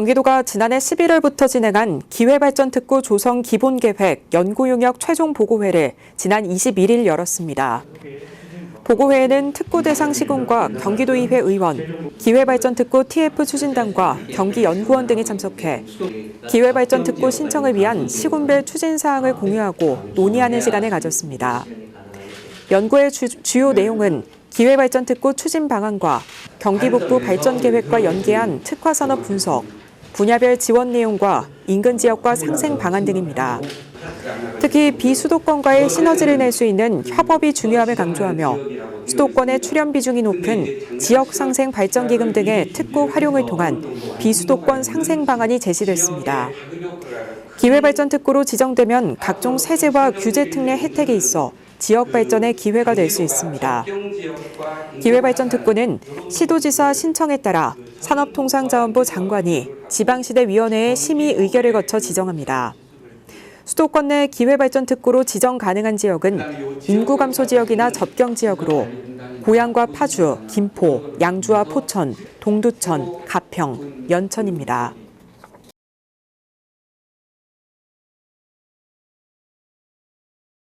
경기도가 지난해 11월부터 진행한 기회발전특구 조성 기본계획 연구용역 최종 보고회를 지난 21일 열었습니다. 보고회에는 특구 대상 시군과 경기도의회 의원, 기회발전특구 TF 추진단과 경기연구원 등이 참석해 기회발전특구 신청을 위한 시군별 추진 사항을 공유하고 논의하는 시간을 가졌습니다. 연구의 주, 주요 내용은 기회발전특구 추진 방안과 경기북부 발전계획과 연계한 특화산업 분석, 분야별 지원 내용과 인근 지역과 상생 방안 등입니다. 특히 비수도권과의 시너지를 낼 수 있는 협업이 중요함을 강조하며 수도권의 출연 비중이 높은 지역 상생 발전 기금 등의 특구 활용을 통한 비수도권 상생 방안이 제시됐습니다. 기회 발전 특구로 지정되면 각종 세제와 규제 특례 혜택이 있어 지역 발전의 기회가 될 수 있습니다. 기회발전 특구는 시도지사 신청에 따라 산업통상자원부 장관이 지방시대 위원회의 심의 의결을 거쳐 지정합니다. 수도권 내 기회발전 특구로 지정 가능한 지역은 인구 감소 지역이나 접경 지역으로 고양과 파주, 김포, 양주와 포천, 동두천, 가평, 연천입니다.